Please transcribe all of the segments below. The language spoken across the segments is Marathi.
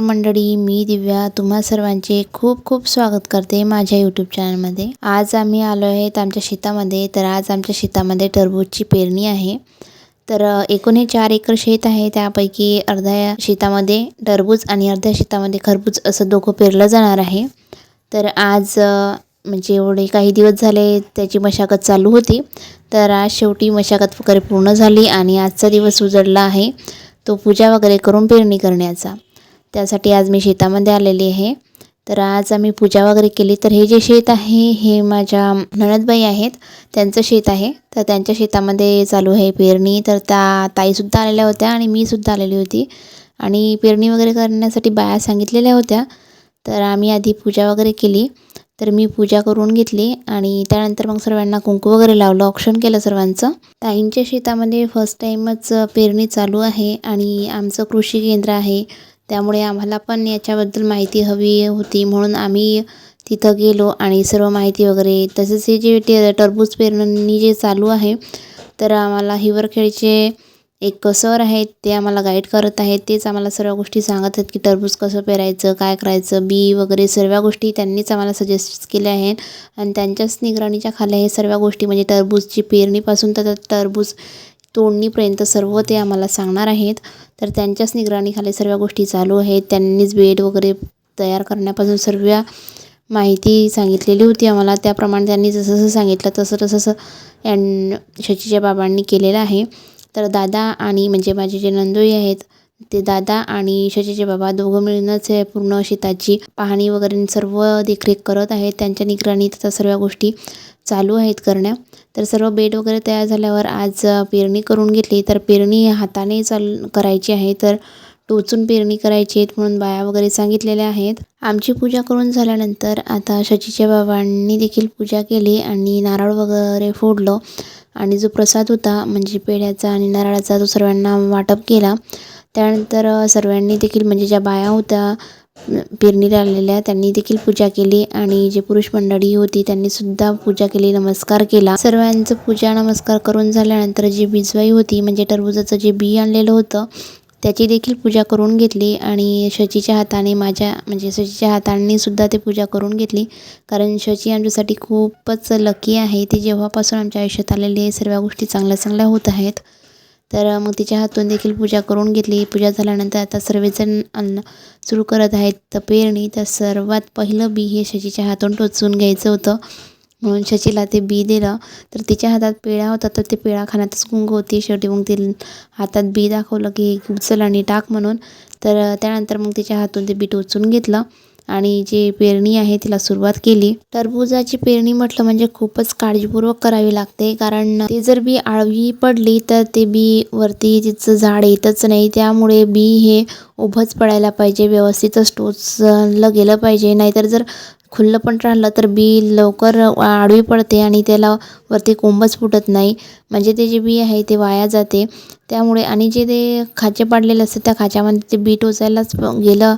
मंडळी मी दिव्या तुम्हा सर्वांचे खूप खूप स्वागत करते माझ्या यूट्यूब चॅनलमध्ये आज आम्ही आलो आहेत आमच्या शेतामध्ये तर आज आमच्या शेतामध्ये टरबूजची पेरणी आहे. तर एकूण हे चार एकर शेत आहे त्यापैकी अर्ध्या शेतामध्ये टरबूज आणि अर्ध्या शेतामध्ये खरबूज असं दोघं पेरलं जाणार आहे. तर आज म्हणजे एवढे काही दिवस झाले त्याची मशागत चालू होती. तर आज शेवटी मशागत वगैरे पूर्ण झाली आणि आजचा दिवस उजडला आहे. तो पूजा वगैरे करून पेरणी करण्याचा. त्यासाठी आज मी शेतामध्ये आलेली आहे. तर आज आम्ही पूजा वगैरे केली. तर हे जे शेत आहे हे माझ्या नणदबाई आहेत. त्यांचं शेत आहे. तर त्यांच्या शेतामध्ये चालू आहे पेरणी. तर त्या ताईसुद्धा आलेल्या होत्या आणि मीसुद्धा आलेली होती. आणि पेरणी वगैरे करण्यासाठी बाया सांगितलेल्या होत्या. तर आम्ही आधी पूजा वगैरे केली. तर मी पूजा करून घेतली आणि त्यानंतर मग सर्वांना कुंकू वगैरे लावलं. ऑप्शन केलं सर्वांचं. ताईंच्या शेतामध्ये फर्स्ट टाईमच पेरणी चालू आहे आणि आमचं कृषी केंद्र आहे. त्यामुळे आम्हाला पण याच्याबद्दल माहिती हवी होती म्हणून आम्ही तिथं गेलो आणि सर्व माहिती वगैरे. तसेच हे जे टे टरबूज पेरणी जे चालू आहे तर आम्हाला हिवरखेडचे एक सर आहेत ते आम्हाला गाईड करत आहेत. तेच आम्हाला सर्व गोष्टी सांगत आहेत की टरबूज कसं पेरायचं काय करायचं बी वगैरे सर्व गोष्टी त्यांनीच आम्हाला सजेस्ट केल्या आहेत. आणि त्यांच्याच निगराणीच्या खाली हे सर्व गोष्टी म्हणजे टरबूजची पेरणीपासून तर टरबूज तोडणीपर्यंत सर्व ते आम्हाला सांगणार आहेत. तर त्यांच्याच निगराणीखाली सर्व गोष्टी चालू आहेत. त्यांनीच बेड वगैरे तयार करण्यापासून सर्व माहिती सांगितलेली होती आम्हाला. त्याप्रमाणे त्यांनी जसं जसं सांगितलं तसं तसं यां शचीच्या बाबांनी केलेलं आहे. तर दादा आणि म्हणजे माझे जे नंदोई आहेत ते दादा आणि शचीचे बाबा दोघं मिळूनच पूर्ण शेताची पाहणी वगैरे सर्व देखरेख करत आहेत. त्यांच्या निगराणीत आता सर्व गोष्टी चालू आहेत करण्या. तर सर्व बेड वगैरे तयार झाल्यावर आज पेरणी करून घेतली. तर पेरणी हाताने चाल करायची आहे. तर टोचून पेरणी करायची आहेत म्हणून बाया वगैरे सांगितलेल्या आहेत. आमची पूजा करून झाल्यानंतर आता शचीच्या बाबांनी देखील पूजा केली आणि नारळ वगैरे फोडलं. आणि जो प्रसाद होता म्हणजे पेढ्याचा आणि नारळाचा तो सर्वांना वाटप केला. त्यानंतर सर्वांनी देखील म्हणजे ज्या बाया होत्या पेरणीला आलेल्या त्यांनी देखील पूजा केली. आणि जे पुरुष मंडळी होती त्यांनी सुद्धा पूजा केली नमस्कार केला. सर्वांचं पूजा नमस्कार करून झाल्यानंतर जी बिजवाई होती म्हणजे टरबुजाचं जे बी आणलेलं होतं त्याची देखील पूजा करून घेतली आणि शचीच्या हाताने माझ्या म्हणजे शचीच्या हाताने सुद्धा ते पूजा करून घेतली. कारण शची आमच्यासाठी खूपच लकी आहे. ती जेव्हापासून आमच्या आयुष्यात आलेली आहे सर्व गोष्टी चांगल्या चांगल्या होत आहेत. तर मग तिच्या हातून देखील पूजा करून घेतली. पूजा झाल्यानंतर आता सर्वजण अन्न सुरू करत आहेत. पेरणी तर सर्वात पहिलं बी हे शचीच्या हातून टोचून घ्यायचं होतं. म्हणून शचीला ते बी दिलं. तर तिच्या हातात पेढा होता तर ते पेढा खाण्यातच गुंग होती. शेवटी मग ती हातात बी दाखवलं की उचल आणि टाक म्हणून. तर त्यानंतर मग तिच्या हातून ते बी टोचून घेतलं आणि जे पेरणी आहे तिला सुरुवात केली. टरबुजाची पेरणी म्हटलं म्हणजे खूपच काळजीपूर्वक करावी लागते. कारण ते जर बी आळवी पडली तर ते बी वरती तिचं झाड येतच नाही. त्यामुळे बी हे उभंच पडायला पाहिजे व्यवस्थितच टोचलं गेलं पाहिजे. नाहीतर जर खुल्लं पण राहिलं तर बी लवकर आडवी पडते आणि त्याला वरती कोंबच फुटत नाही. म्हणजे ते जे बी आहे ते वाया जाते. त्यामुळे आणि जे ते खाचे पाडलेले असतात त्या खाच्यामध्ये ते बी टोचायलाच गेलं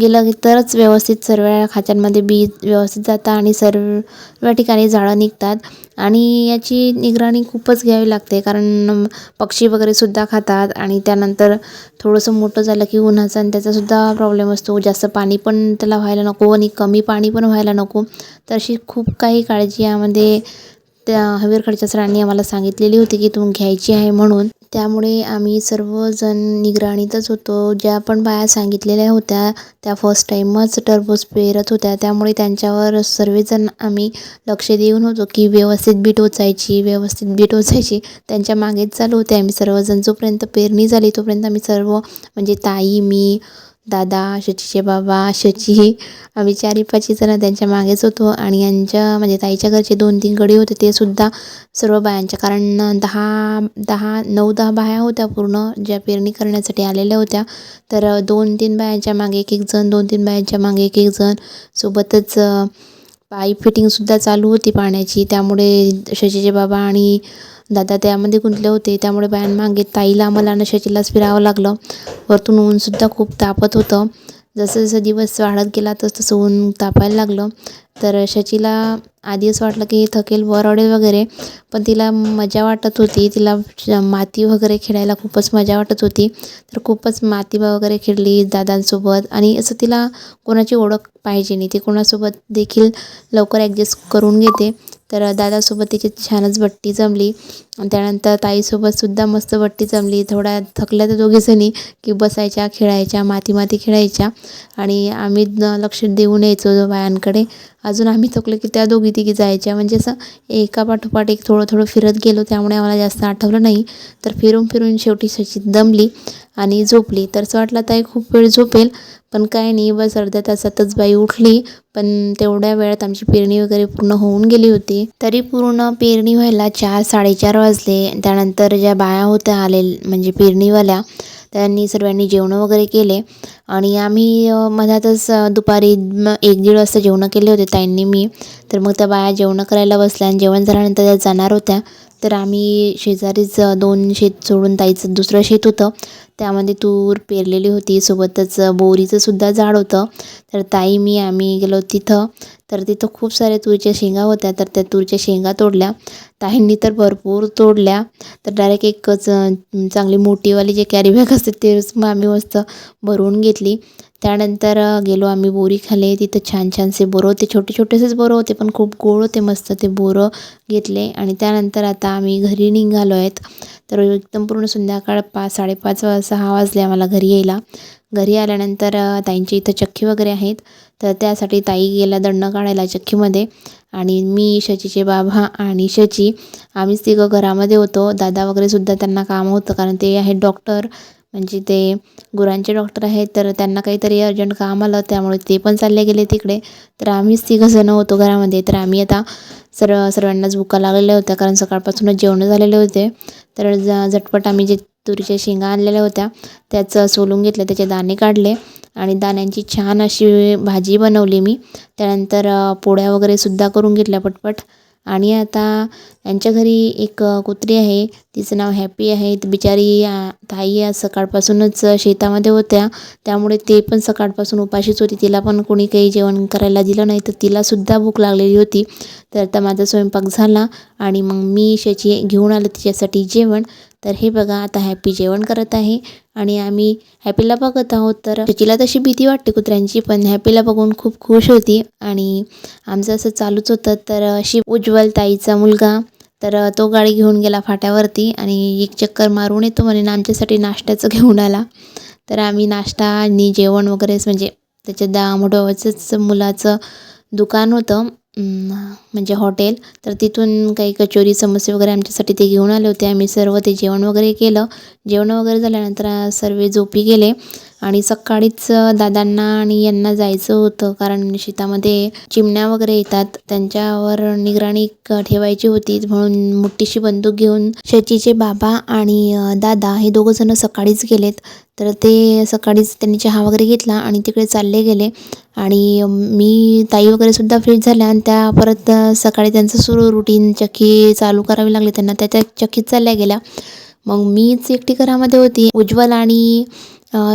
गेलं तरच व्यवस्थित सर्व खाच्यांमध्ये बी व्यवस्थित जातं आणि सर्व ठिकाणी झाडं निघतात. आणि याची निगराणी खूपच घ्यावी लागते कारण पक्षी वगैरेसुद्धा खातात आणि त्यानंतर थोडंसं मोठं झालं की उन्हाचा आणि त्याचासुद्धा प्रॉब्लेम असतो. जास्त पाणी पण त्याला व्हायला नको आणि कमी पाणी पण व्हायला नको. तर अशी खूप काही काळजी यामध्ये त्या हवेरकडच्या सरांनी आम्हाला सांगितलेली होती की तुम्ही घ्यायची आहे म्हणून. त्यामुळे आम्ही सर्वजण निगराणीतच होतो. ज्या पण बाया सांगितलेल्या होत्या त्या फर्स्ट टाईमच टरबूज पेरत होत्या. त्यामुळे त्यांच्यावर सर्वजण आम्ही लक्ष देऊन होतो की व्यवस्थित बी टोचायची व्यवस्थित बी टोचायची त्यांच्या मागेच चालू होते आम्ही सर्वजण. जोपर्यंत पेरणी झाली तोपर्यंत आम्ही सर्व म्हणजे ताई मी दादा शचीचे बाबा शची आम्ही चारी पाचही जणं त्यांच्या मागेच होतो आणि यांच्या म्हणजे ताईच्या घरचे दोन तीन गडी होते ते सुद्धा सर्व बायांच्या. कारण दहा दहा नऊ दहा बाया होत्या पूर्ण ज्या पेरणी करण्यासाठी आलेल्या होत्या. तर दोन तीन बायांच्या मागे एक एक जण दोन तीन बायांच्या मागे एक एक जण. सोबतच पाईप फिटिंगसुद्धा चालू होती पाण्याची. त्यामुळे शचीचे बाबा आणि दादा त्यामध्ये गुंतले होते. त्यामुळे बॅनमागे ताईला आम्हाला आणि शशीलाच फिरावं लागलं. वरतून ऊनसुद्धा खूप तापत होतं. जसं जसं दिवस वाढत गेला तसं तसं ऊन तापायला लागलं. तर शचीला आधी असं वाटलं की थकेल वरडेल वगैरे. पण तिला मजा वाटत होती. तिला माती वगैरे खेळायला खूपच मजा वाटत होती. तर खूपच माती वगैरे खेळली दादांसोबत. आणि असं तिला कोणाची ओळख पाहिजे नाही. ती कोणासोबत देखील लवकर ॲडजस्ट करून घेते. तर दादासोबत तिची छानच बट्टी जमली. त्यानंतर ताईसोबतसुद्धा मस्त बट्टी जमली. थोड्या थकल्या तर दोघीजणी की बसायच्या खेळायच्या माती माती खेळायच्या. आणि आम्ही लक्ष देऊन यायचो बायांकडे. अजून आम्ही थकलो की त्या दोघी तिघी जायच्या. म्हणजे असं एका पाठोपाठ एक थोडं थोडं फिरत गेलो. त्यामुळे आम्हाला जास्त आठवलं नाही. तर फिरून फिरून शेवटी शची दमली आणि झोपली. तर असं वाटलं ताई खूप वेळ झोपेल. पण काय नाही बस अर्ध्या तासातच बाई उठली. पण तेवढ्या वेळात आमची पेरणी वगैरे पूर्ण होऊन गेली होती. तरी पूर्ण पेरणी व्हायला चार साडेचार वाजले. त्यानंतर ज्या बाया होत्या आले म्हणजे पेरणीवाल्या त्यांनी सर्वांनी जेवणं वगैरे केले. आणि आम्ही मध्यातच मधातच दुपारी एक दीड वाजता जेवणं केले होते ताईंनी मी. तर मग त्या बाया जेवणं करायला बसल्या आणि जेवण झाल्यानंतर त्या जाणार होत्या. तर आम्ही शेजारीच दोन शेत सोडून ताईचं दुसरं शेत होतं. त्यामध्ये तूर पेरलेली होती. सोबतच बोरीचं सुद्धा झाड होतं. तर ताई मी आम्ही गेलो तिथं. तर तिथं खूप साऱ्या तुरीच्या शेंगा होत्या. तर त्या तुरीच्या शेंगा तोडल्या. ताईंनी तर भरपूर तोडल्या. तर डायरेक्ट एकच चांगली मोठीवाली जे कॅरीबॅग असते तेच मग आम्ही मस्त भरवून घेतली. त्यानंतर गेलो आम्ही बोरी खाले. तिथं छान छानसे बोरं होते. छोटे छोटेसेच बोरं होते पण खूप गोड होते मस्त ते बोरं घेतले. आणि त्यानंतर आता आम्ही घरी निघालो आहेत. तर एकदम पूर्ण संध्याकाळ पाच साडेपाच सहा वाजले आम्हाला घरी यायला. घरी आल्यानंतर ताईंच्या इथं चक्की वगैरे आहेत. तर त्यासाठी ताई गेला दंड काढायला चक्कीमध्ये. आणि मी शचीचे बाबा आणि शची आम्हीच तिघं घरामध्ये होतो. दादा वगैरे सुद्धा त्यांना काम होतं कारण ते आहेत डॉक्टर. म्हणजे ते गुरांचे डॉक्टर आहेत तर त्यांना काहीतरी अर्जंट काम आलं त्यामुळे ते पण चालले गेले तिकडे. तर आम्हीच तिघंजणं होतो घरामध्ये. तर आम्ही आता सर्व सर्वांनाच भुका लागलेल्या होत्या कारण सकाळपासूनच जेवणं झालेले होते. तर ज झटपट आम्ही जे तुरीच्या शेंगा आणलेल्या होत्या त्याचं सोलून घेतलं त्याचे दाणे काढले. आणि दाण्यांची छान अशी भाजी बनवली मी. त्यानंतर पोळ्या वगैरे सुद्धा करून घेतल्या पटपट. आणि आता यांच्या घरी एक कुत्री आहे. तिचं नाव हॅपी आहे. ती बिचारी ताई आज सकाळपासूनच शेतामध्ये होत्या. त्यामुळे ते पण सकाळपासून उपाशीच होती. तिला पण कोणी काही जेवण करायला दिलं नाही. तर तिलासुद्धा भूक लागलेली होती. तर आता माझा स्वयंपाक झाला आणि मग मी शेची घेऊन आलं तिच्यासाठी जेवण. तर हे बघा आता हॅपी जेवण करत आहे आणि आम्ही हॅपीला बघत आहोत. तर तिला तशी भीती वाटते कुत्र्यांची पण हॅपीला बघून खूप खुश होती. आणि आमचं असं चालूच होतं. तर अशी उज्ज्वल ताईचा मुलगा तर तो गाडी घेऊन गेला फाट्यावरती आणि एक चक्कर मारून येतो म्हणे आमच्यासाठी नाश्त्याचं घेऊन आला. तर आम्ही नाश्ता आणि जेवण वगैरेच म्हणजे त्याच्या दा मोठ्या मुलाचं दुकान होतं. म्हणजे हॉटेल तर तिथून काही कचोरी समोसे वगैरे आमच्यासाठी ते घेऊन आले होते. आम्ही सर्व ते जेवण वगैरे केलं. जेवण वगैरे झाल्यानंतर सर्व झोपी गेले. आणि सकाळीच दादांना आणि यांना जायचं होतं कारण शेतामध्ये चिमण्या वगैरे येतात. त्यांच्यावर निगराणी ठेवायची होती. म्हणून मोठीशी बंदूक घेऊन शेतीचे बाबा आणि दादा हे दोघं जण सकाळीच गेलेत. तर ते सकाळीच त्यांनी चहा वगैरे घेतला आणि तिकडे चालले गेले. आणि मी ताई वगैरे सुद्धा फ्रीज झाल्या आणि त्या परत सकाळी त्यांचं सुरू रुटीन चक्की चालू करावी लागली. त्यांना त्या त्या चक्कीत चालल्या गेल्या. मग मीच एकटी घरामध्ये होती. उज्ज्वल आणि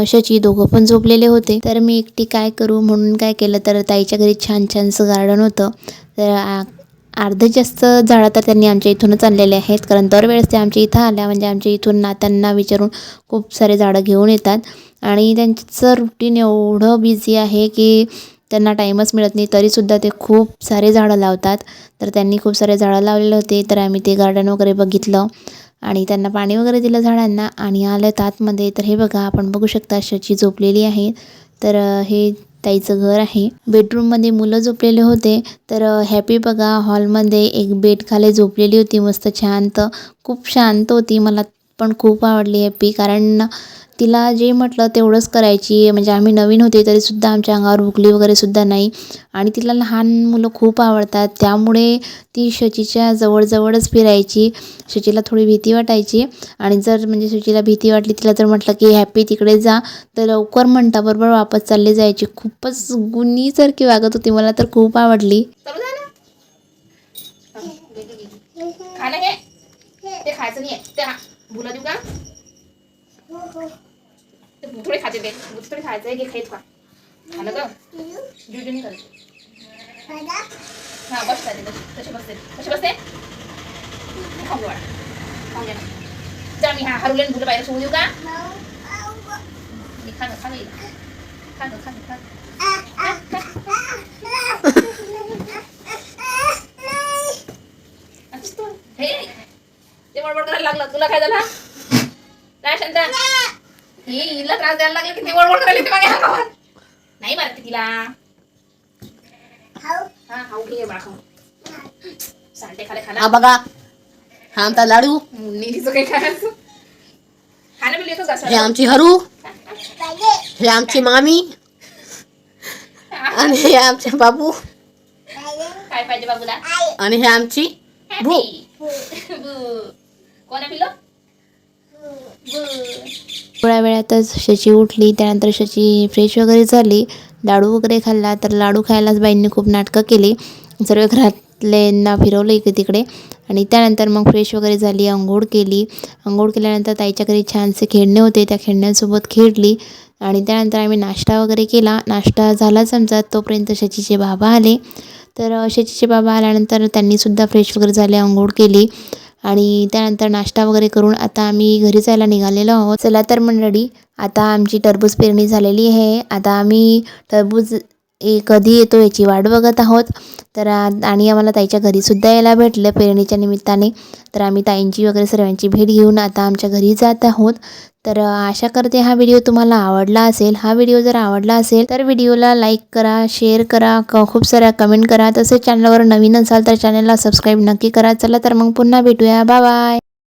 शची दोघं पण झोपलेले होते. तर मी एकटी काय करू म्हणून काय केलं तर ताईच्या घरी छान छानसं गार्डन होतं. तर आ- अर्धे जास्त झाडं तर त्यांनी आमच्या इथूनच आणलेले आहेत कारण दरवेळेस ते आमच्या इथं आल्या. म्हणजे आमच्या इथून नात्यांना विचारून खूप सारे झाडं घेऊन येतात. आणि त्यांचं रुटीन एवढं बिझी आहे की त्यांना टाईमच मिळत नाही तरीसुद्धा ते खूप सारे झाडं लावतात. तर त्यांनी खूप सारे झाडं लावलेले होते तर आम्ही ते गार्डन वगैरे बघितलं. आणि त्यांना पाणी वगैरे दिलं झाडांना आणि आलं आतमध्ये तर हे बघा आपण बघू शकता शची झोपलेली आहे तर हे ताईचं घर आहे. बेडरूममध्ये मुलं झोपलेले होते. तर हॅपी बघा हॉलमध्ये एक बेड खाली झोपलेली होती. मस्त शांत खूप शांत होती. मला पण खूप आवडली हॅपी कारण तिला जे म्हटलं तेवढंच करायची म्हणजे आम्ही नवीन होते तरीसुद्धा आमच्या अंगावर भुकली वगैरेसुद्धा नाही. आणि तिला लहान मुलं खूप आवडतात. त्यामुळे ती शचीच्या जवळजवळच फिरायची. शचीला थोडी भीती वाटायची. आणि जर म्हणजे शचीला भीती वाटली तिला जर म्हटलं की हॅपी तिकडे जा. तर लवकर म्हणता बरोबर वापस चालले जायची. खूपच गुणीसारखी वागत होती. मला तर खूप आवडली. खाणं ते खायचं नाही ते हा भुला देऊ का? थोडे खाते ते थोडे खायचं आहे घे खायच का खाणं का जुजू नाही करायचं हा बस चालेल तशी तशी बसते कशी बसते खाऊ दे वाट खाऊ दे ना जा मी हा हरवले तुला बाहेर सोडू देऊ का मी खाणं खाणं येईल खाणं खाणं खाणं अच्छा तू हे ते बडबड करायला लागलं तुला काय झालं काय शांता हे हिला त्रास द्यायला लागला की ते बडबड करायला ते मागे अंगावर. नाही मारत ती तिला. हा खाऊ घे बाळा खाऊ. सांडे खाले खाना हा बघा. हा आमचा लाडू. मुन्नीचं काही खायचं खाणं बिल येतोच हे असं आमची हरू. हे. आमची मामी. आणि हे आमचे बाबू. काय पाहिजे बाबूला? आणि हे आमची. बू. कोण? बू. थोड्या वेळातच शची उठली त्यानंतर शची फ्रेश वगैरे झाली. लाडू वगैरे खाल्ला तर लाडू खायलाच बाईंनी खूप नाटकं केली. सर्व घरातल्यांना फिरवलं इकडे तिकडे. आणि त्यानंतर मग फ्रेश वगैरे झाली आंघोळ केली. आंघोळ केल्यानंतर ताईच्या घरी छानसे खेळणे होते त्या खेळण्यांसोबत खेळली. आणि त्यानंतर आम्ही नाश्ता वगैरे केला. नाश्ता झालाच आमचा तोपर्यंत शचीचे बाबा आले. तर अ, शचीचे बाबा आल्यानंतर त्यांनीसुद्धा फ्रेश वगैरे झाले आंघोळ केली. आणि त्यानंतर नाश्ता वगैरे करून आता आम्ही घरी जायला निघालेलो आहोत. चला तर मंडळी आता आमची टरबूज पेरणी झालेली आहे. आता आम्ही टरबूज ए कधी येतो याची वाट बघत आहोत. तर आणि आम्हाला ताईच्या घरीसुद्धा यायला भेटलं. पेरणीच्या निमित्ताने तर आम्ही ताईंची वगैरे सर्वांची भेट घेऊन आता आमच्या घरी जात आहोत. तर आशा करते हा व्हिडिओ तुम्हाला आवडला असेल. हा व्हिडिओ जर आवडला असेल तर व्हिडिओला लाईक करा शेअर करा क खूप साऱ्या कमेंट करा. तसेच चॅनलवर नवीन असाल तर चॅनलला सबस्क्राईब नक्की करा. चला तर मग पुन्हा भेटूया. Bye bye.